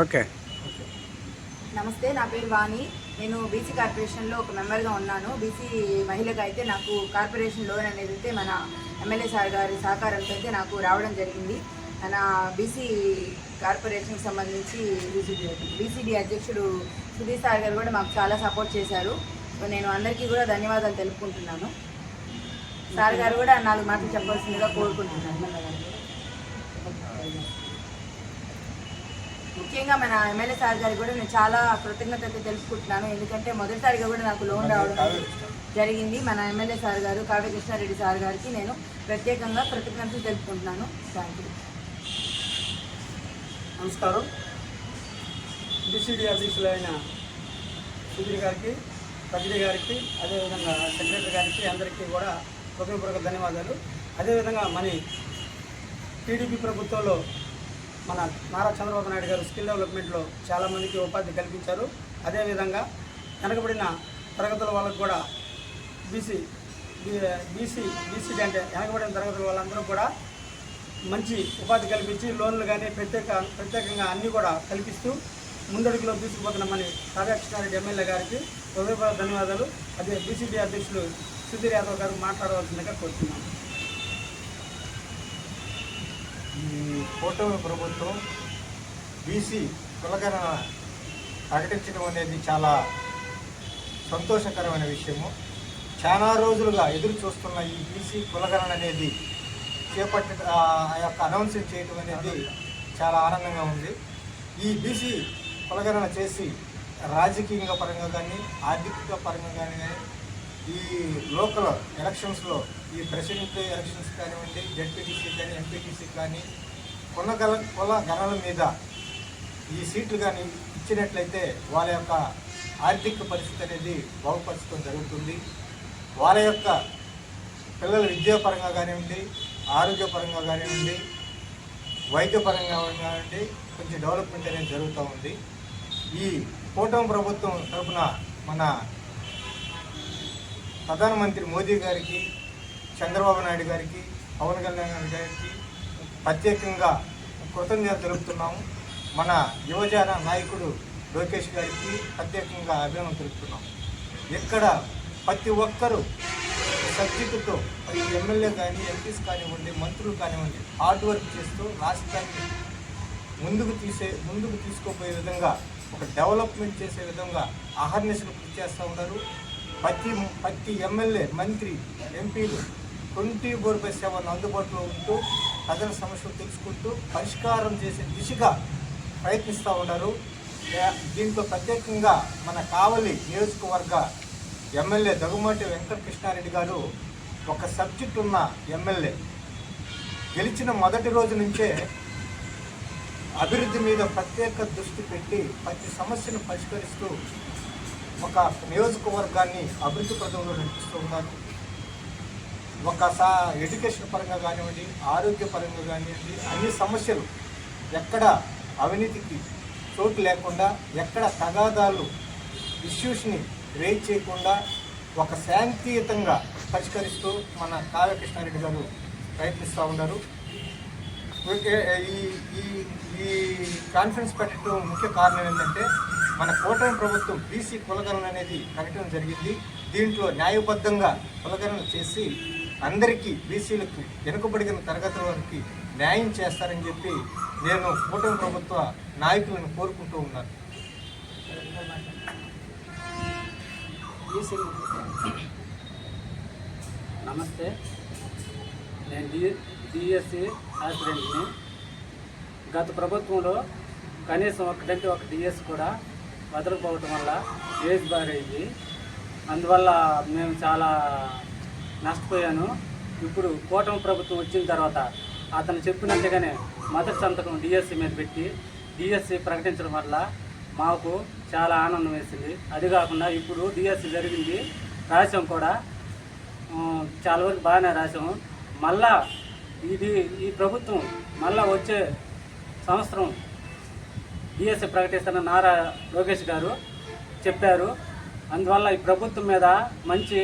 Okay. నమస్తే నా పేరు వాణి. నేను బీసీ కార్పొరేషన్లో ఒక మెంబర్గా ఉన్నాను. బీసీ మహిళగా అయితే నాకు కార్పొరేషన్ లోన్ అనేది అయితే మన ఎమ్మెల్యే సార్ గారి సహకారంతో అయితే నాకు రావడం జరిగింది. మన బీసీ కార్పొరేషన్కి సంబంధించి బీసీడీ అధ్యక్షుడు సుధీర్ సార్ గారు కూడా మాకు చాలా సపోర్ట్ చేశారు. నేను అందరికీ కూడా ధన్యవాదాలు తెలుపుకుంటున్నాను. సార్ గారు కూడా నాలుగు మాటలు చెప్పాల్సిందిగా కోరుకుంటున్నాను. ముఖ్యంగా మన ఎమ్మెల్యే సార్ గారికి కూడా నేను చాలా కృతజ్ఞతలు తెలుపుకుంటున్నాను. ఎందుకంటే మొదటిసారిగా కూడా నాకు లోన్ రావడం జరిగింది. మన ఎమ్మెల్యే సార్ గారు కావ్య కృష్ణారెడ్డి సార్ గారికి నేను ప్రత్యేకంగా కృతజ్ఞతలు తెలుపుకుంటున్నాను. థ్యాంక్ యూ నమస్కారం. డిసిడి అధ్యక్షులైన సుధీర్ గారికి ప్రజల గారికి అదేవిధంగా సెక్రటరీ గారికి అందరికీ కూడా హృదయపూర్వక ధన్యవాదాలు. అదేవిధంగా మన టీడీపీ ప్రభుత్వంలో మన నారా చంద్రబాబు నాయుడు గారు స్కిల్ డెవలప్మెంట్లో చాలామందికి ఉపాధి కల్పించారు. అదేవిధంగా వెనకబడిన తరగతుల వాళ్ళకు కూడా బీసీ బీసీ బీసీ అంటే వెనకబడిన తరగతుల వాళ్ళందరూ కూడా మంచి ఉపాధి కల్పించి లోన్లు కానీ ప్రత్యేక ప్రత్యేకంగా అన్నీ కూడా కల్పిస్తూ ముందడుగులో తీసుకుపోతున్నామని రాధాకృష్ణారెడ్డి ఎమ్మెల్యే గారికి హృదయపూర్వక ధన్యవాదాలు. అదే బీసీడీ అధ్యక్షులు సుధీర్ యాదవ్ గారు మాట్లాడవలసిందిగా కోరుతున్నాను. ఈ కూటమి ప్రభుత్వం బీసీ కులగణన ప్రకటించడం అనేది చాలా సంతోషకరమైన విషయము. చాలా రోజులుగా ఎదురు చూస్తున్న ఈ బీసీ కులగణన అనేది చేపట్టి ఆ యొక్క అనౌన్సింగ్ చేయడం అనేది చాలా ఆనందంగా ఉంది. ఈ బీసీ కులగణన చేసి రాజకీయంగా పరంగా కానీ ఆర్థిక పరంగా కానీ ఈ లోకల్ ఎలక్షన్స్లో ఈ ప్రెసిడెంట్ ఎలక్షన్స్ కానివ్వండి జడ్పీటీసీ కానీ ఎంపీటీసీ కానీ కొనగల కుల గణల మీద ఈ సీట్లు కానీ ఇచ్చినట్లయితే వాళ్ళ యొక్క ఆర్థిక పరిస్థితి అనేది బాగుపరచడం జరుగుతుంది. వాళ్ళ యొక్క పిల్లల విద్యాపరంగా కానివ్వండి ఆరోగ్యపరంగా కానివ్వండి వైద్యపరంగా కానివ్వండి కొంచెం డెవలప్మెంట్ అనేది జరుగుతూ ఉంది. ఈ కూటమి ప్రభుత్వం తరఫున మన ప్రధానమంత్రి మోదీ గారికి చంద్రబాబు నాయుడు గారికి పవన్ కళ్యాణ్ గారికి ప్రత్యేకంగా కృతజ్ఞత తెలుపుతున్నాము. మన యువజన నాయకుడు లోకేష్ గారికి ప్రత్యేకంగా అభినందన తెలుపుతున్నాం ఇక్కడ ప్రతి ఒక్కరూ సబ్జెక్టుతో ప్రతి ఎమ్మెల్యే కానీ ఎంపీస్ కానివ్వండి మంత్రులు కానివ్వండి హార్డ్ వర్క్ చేస్తూ రాష్ట్రాన్ని ముందుకు తీసే ముందుకు తీసుకోపోయే విధంగా ఒక డెవలప్మెంట్ చేసే విధంగా అహర్నిశలు కృషి చేస్తూ ఉన్నారు. ప్రతి ప్రతి ఎమ్మెల్యే మంత్రి ఎంపీలు ట్వంటీ ఫోర్ బై సెవెన్ అందుబాటులో ఉంటూ ప్రజల సమస్యలు తెలుసుకుంటూ పరిష్కారం చేసే దిశగా ప్రయత్నిస్తూ ఉన్నారు. దీంట్లో ప్రత్యేకంగా మన కావలి నియోజకవర్గ ఎమ్మెల్యే దగ్గుమాటి వెంకటకృష్ణారెడ్డి గారు ఒక సబ్జెక్ట్ ఉన్న ఎమ్మెల్యే. గెలిచిన మొదటి రోజు నుంచే అభివృద్ధి మీద ప్రత్యేక దృష్టి పెట్టి ప్రతి సమస్యను పరిష్కరిస్తూ ఒక నియోజకవర్గాన్ని అభివృద్ధి పదంలో నడిపిస్తూ ఉన్నారు. ఒక సా ఎడ్యుకేషన్ పరంగా కానివ్వండి ఆరోగ్య పరంగా కానివ్వండి అన్ని సమస్యలు ఎక్కడ అవినీతికి చోటు లేకుండా ఎక్కడ తగాదాలు ఇష్యూస్ని రేజ్ చేయకుండా ఒక శాంతియుతంగా పరిష్కరిస్తూ మన కావ్యకృష్ణారెడ్డి గారు ప్రయత్నిస్తూ ఉన్నారు. ఈ ఈ ఈ కాన్ఫరెన్స్ పెట్టడం ముఖ్య కారణం ఏంటంటే మన కూటమి ప్రభుత్వం బీసీ కులగణన అనేది ప్రకటన జరిగింది. దీంట్లో న్యాయబద్ధంగా కులగణన చేసి అందరికీ బీసీలకు వెనుకబడిన తరగతుల వారికి న్యాయం చేస్తారని చెప్పి నేను కూటమి ప్రభుత్వ నాయకులను కోరుకుంటూ ఉన్నాను. నమస్తే. నేను డి డిఎస్సి ఆస్పిరెంట్ని గత ప్రభుత్వంలో కనీసం ఒకటంటే ఒక డిఎస్ కూడా వదలకపోవటం వల్ల ఏజ్ బారైంది అందువల్ల మేము చాలా నష్టపోయాను. ఇప్పుడు కూటమి ప్రభుత్వం వచ్చిన తర్వాత అతను చెప్పినట్టుగానే మొదటి సంతకం డిఎస్సి మీద పెట్టి డిఎస్సి ప్రకటించడం వల్ల మాకు చాలా ఆనందం వేసింది. అది కాకుండా ఇప్పుడు డిఎస్సి జరిగింది. రాసాం కూడా. చాలా వరకు బాగానే రాసాము మళ్ళా ఇది ఈ ప్రభుత్వం మళ్ళా వచ్చే సంవత్సరం డిఎస్సి ప్రకటిస్తున్న నారా లోకేష్ గారు చెప్పారు. అందువల్ల ఈ ప్రభుత్వం మీద మంచి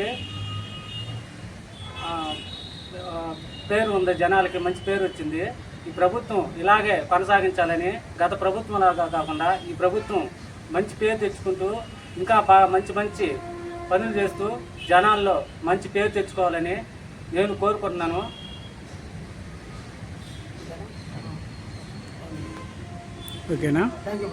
పేరు ఉంది జనాలకి మంచి పేరు వచ్చింది. ఈ ప్రభుత్వం ఇలాగే కొనసాగించాలని గత ప్రభుత్వం లాగా కాకుండా ఈ ప్రభుత్వం మంచి పేరు తెచ్చుకుంటూ ఇంకా బాగా మంచి మంచి పనులు చేస్తూ జనాల్లో మంచి పేరు తెచ్చుకోవాలని నేను కోరుకుంటున్నాను. ఓకేనా? Thank you